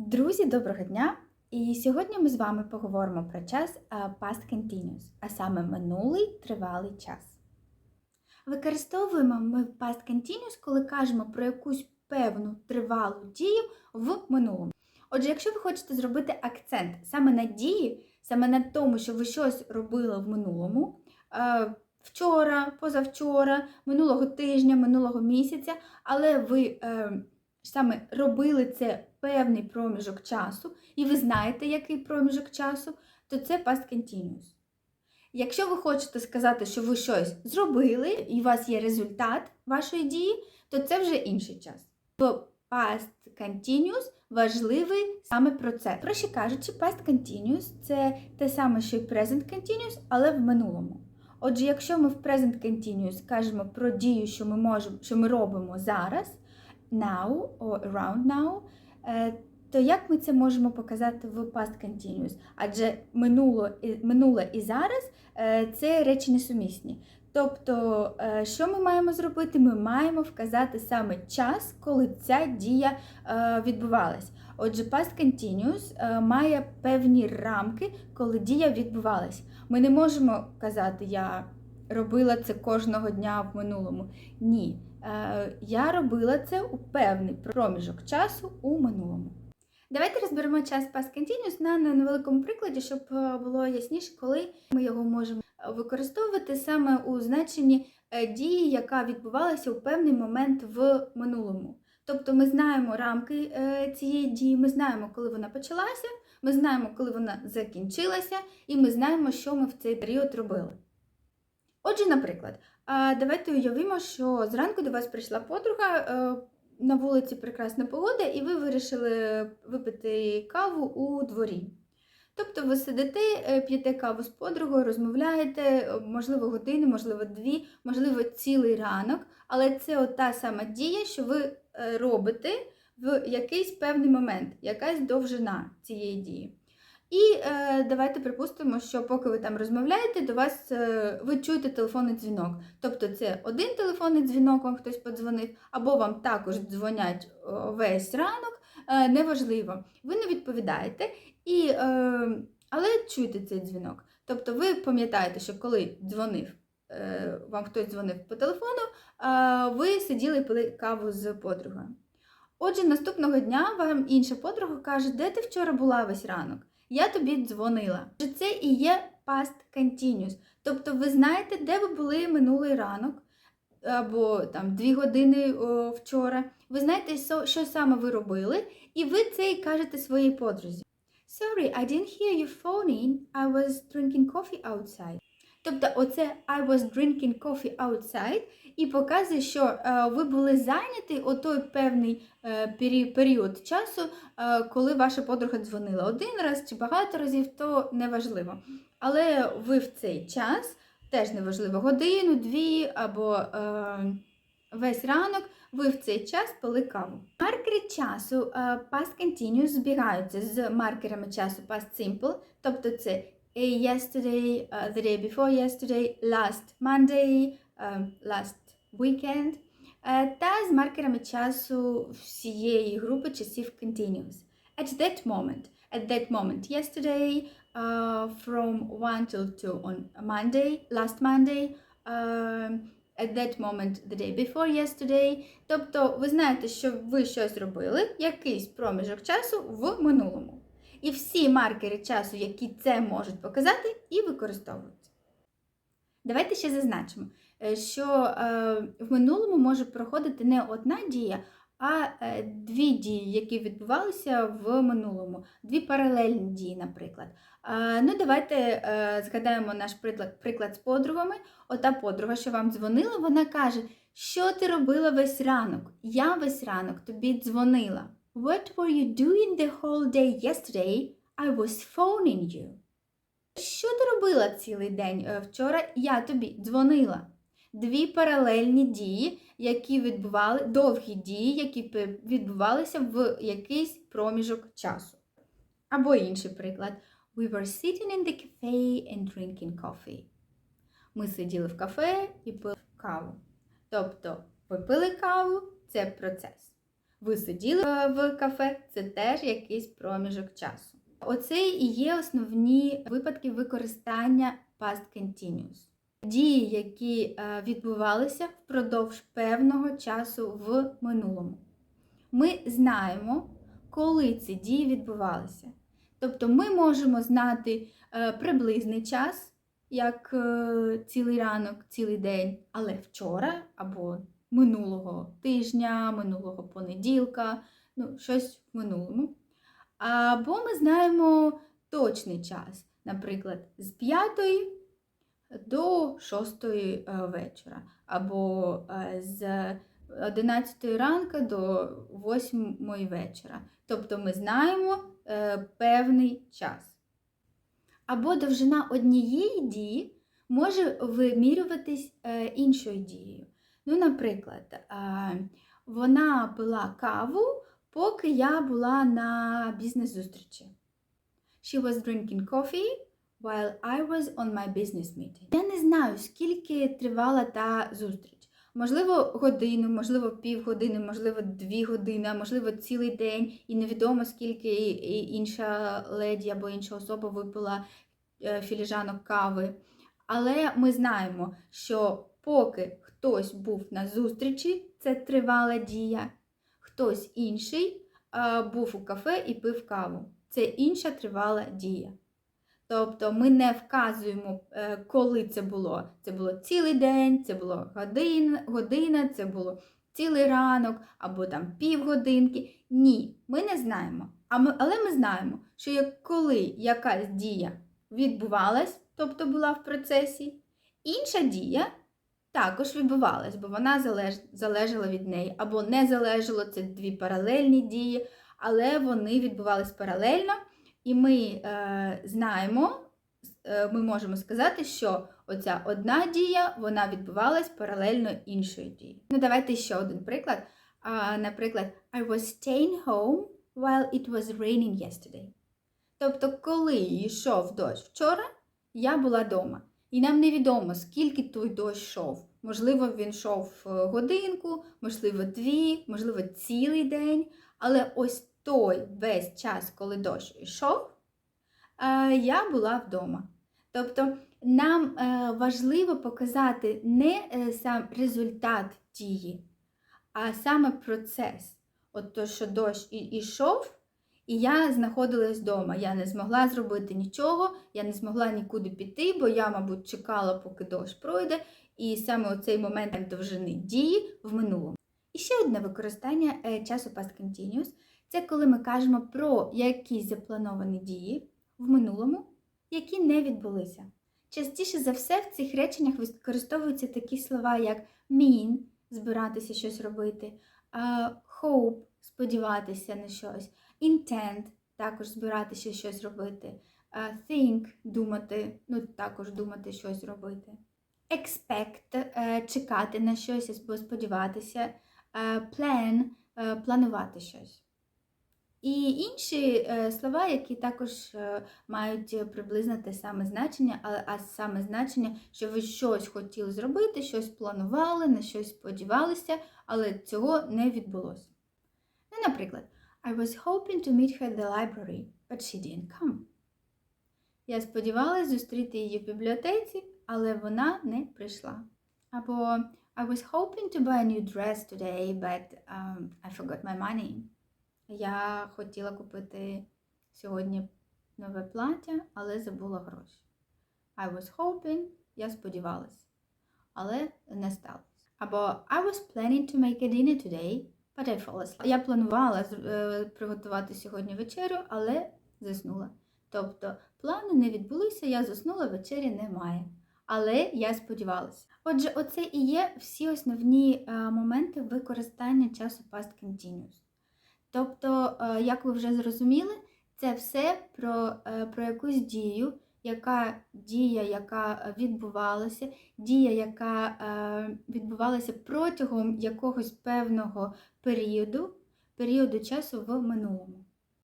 Друзі, доброго дня! І сьогодні ми з вами поговоримо про час Past Continuous, а саме минулий тривалий час. Використовуємо ми Past Continuous, коли кажемо про якусь певну тривалу дію в минулому. Отже, якщо ви хочете зробити акцент саме на дії, саме на тому, що ви щось робили в минулому, е, вчора, позавчора, минулого тижня, минулого місяця, але ви е, саме робили це певний проміжок часу, і ви знаєте, який проміжок часу, то це past continuous. Якщо ви хочете сказати, що ви щось зробили, і у вас є результат вашої дії, то це вже інший час. В past continuous важливий саме процес. Проще кажучи, past continuous це те саме, що й present continuous, але в минулому. Отже, якщо ми в present continuous кажемо про дію, що ми можемо, що ми робимо зараз, now or around now, е, то як ми це можемо показати в past continuous? Адже минуло, минуле і зараз е, це речі несумісні. Тобто, е, що ми маємо зробити? Ми маємо вказати саме час, коли ця дія відбувалась. Отже, past continuous має певні рамки, коли дія відбувалась. Ми не можемо казати, я робила це кожного дня в минулому. Ні. Е, Я робила це у певний проміжок часу у минулому. Давайте розберемо час past continuous на невеликому прикладі, щоб е, було ясніше, коли ми його можемо використовувати саме у значенні е, дії, яка відбувалася у певний момент в минулому. Тобто ми знаємо рамки цієї дії, ми знаємо, коли вона почалася, ми знаємо, коли вона закінчилася, і ми знаємо, що ми в цей період робили. Отже, наприклад, давайте уявімо, що зранку до вас прийшла подруга, е, на вулиці прекрасна погода, і ви вирішили випити каву у дворі. Тобто ви сидите, е, п'єте каву з подругою, розмовляєте, е, можливо, години, можливо, дві, можливо, цілий ранок, але це от та сама дія, що ви робите в якийсь певний момент, якась довжина цієї дії. І е, давайте припустимо, що поки ви там розмовляєте, до вас е, ви чуєте телефонний дзвінок. Тобто це один телефонний дзвінок, вам хтось подзвонив, або вам також дзвонять весь ранок, е, неважливо. Ви не відповідаєте, і, е, але чуєте цей дзвінок. Тобто ви пам'ятаєте, що коли дзвонив, е, вам хтось дзвонив по телефону, е, ви сиділи і пили каву з подругою. Отже, наступного дня вам інша подруга каже, де ти вчора була весь ранок? Я тобі дзвонила. Це і є past continuous. Тобто ви знаєте, де ви були минулий ранок, або там дві години о, вчора. Ви знаєте, що саме ви робили, і ви це і кажете своїй подрузі. Sorry, I didn't hear you phoning. I was drinking coffee outside. Тобто, оце I was drinking coffee outside і показує, що е, ви були зайняті у той певний е, період часу, е, коли ваша подруга дзвонила один раз чи багато разів, то неважливо. Але ви в цей час, теж неважливо, годину, дві або весь ранок, ви в цей час пили каву. Маркери часу past continuous збігаються з маркерами часу past simple, тобто це yesterday, uh, the day before yesterday, last Monday, uh, last weekend, е, та з маркерами часу всієї групи часів continuous. At that moment, at that moment, yesterday, uh, from 1 till 2 on Monday, last Monday, uh, at that moment, the day before yesterday. Тобто ви знаєте, що ви щось робили, якийсь проміжок часу в минулому. І всі маркери часу, які це можуть показати, і використовуються. Давайте ще зазначимо, е, що е, в минулому може проходити не одна дія, а е, дві дії, які відбувалися в минулому, дві паралельні дії, наприклад. Ну, давайте згадаємо наш приклад, приклад з подругами. Ота подруга, що вам дзвонила, вона каже, що ти робила весь ранок? Я весь ранок тобі дзвонила. What were you doing the whole day yesterday? I was phoning you. Що ти робила цілий день е, вчора? Я тобі дзвонила. Дві паралельні дії, які відбували, довгі дії, які відбувалися в якийсь проміжок часу. Або інший приклад. We were sitting in the cafe and drinking coffee. Ми сиділи в кафе і пили каву. Тобто, ви пили каву це процес. Ви сиділи е, в кафе, це теж якийсь проміжок часу. Оце і є основні випадки використання past continuous. Дії, які е, відбувалися впродовж певного часу в минулому. Ми знаємо, коли ці дії відбувалися. Тобто ми можемо знати е, приблизний час, як цілий ранок, цілий день, але вчора або минулого тижня, минулого понеділка, ну, щось в минулому. Або ми знаємо точний час, наприклад, з 5 до 6 вечора, або е, з 11 ранку до 8 вечора. Тобто ми знаємо е, певний час. Або довжина однієї дії може вимірюватись е, іншою дією. Ну, наприклад, вона пила каву, поки я була на бізнес-зустрічі. She was drinking coffee while I was on my business meeting. Я не знаю, скільки тривала та зустріч. Можливо, годину, можливо, півгодини, можливо, дві години, можливо, цілий день, і невідомо, скільки інша леді або інша особа випила е, філіжанок кави. Але ми знаємо, що поки хтось був на зустрічі, це тривала дія, хтось інший був у кафе і пив каву. Це інша тривала дія. Тобто ми не вказуємо, е, коли це було. Це було цілий день, це було годин, година, це було цілий ранок або там півгодинки. Ні, ми не знаємо. А ми, Але ми знаємо, що як коли якась дія відбувалась, тобто була в процесі, інша дія також відбувалась, бо вона залеж, залежала від неї. Або не залежало, це дві паралельні дії, але вони відбувались паралельно. І ми е, знаємо, е, ми можемо сказати, що оця одна дія вона відбувалась паралельно іншої дії. Ну, давайте ще один приклад. А, Наприклад, I was staying home while it was raining yesterday. Тобто, коли йшов дощ вчора, я була вдома. І нам невідомо, скільки той дощ йшов. Можливо, він йшов е, годинку, можливо, дві, можливо, цілий день. Але ось той весь час, коли дощ йшов, е, я була вдома. Тобто нам е, важливо показати не сам результат дії, а саме процес. От то, що дощ йшов, і я знаходилась вдома. Я не змогла зробити нічого, я не змогла нікуди піти, бо я, мабуть, чекала, поки дощ пройде, і саме оцей момент довжини дії в минулому. І ще одне використання часу past continuous – це коли ми кажемо про якісь заплановані дії в минулому, які не відбулися. Частіше за все в цих реченнях використовуються такі слова, як mean збиратися щось робити, hope сподіватися на щось, intent також збиратися щось робити, think думати, ну також думати щось робити. Expect е, чекати на щось або сподіватися, plan е, планувати щось. І інші е, слова, які також мають приблизно те саме значення, а саме значення, що ви щось хотіли зробити, щось планували, на щось сподівалися, але цього не відбулося. Ну, наприклад, I was hoping to meet her at the library, but she didn't come. Я сподівалася зустріти її в бібліотеці, але вона не прийшла. Або I was hoping to buy a new dress today, but um, I forgot my money. Я хотіла купити сьогодні нове плаття, але забула гроші. I was hoping, я сподівалася, але не сталося. Або I was planning to make a dinner today, asleep. Я планувала е, приготувати сьогодні вечерю, але заснула. Тобто плани не відбулися, я заснула, вечері немає. Але я сподівалася. Отже, оце і є всі основні е, моменти використання часу past continuous. Тобто, е, як ви вже зрозуміли, це все про, про якусь дію, яка дія, яка відбувалася, дія, яка е, відбувалася протягом якогось певного періоду, періоду часу в минулому.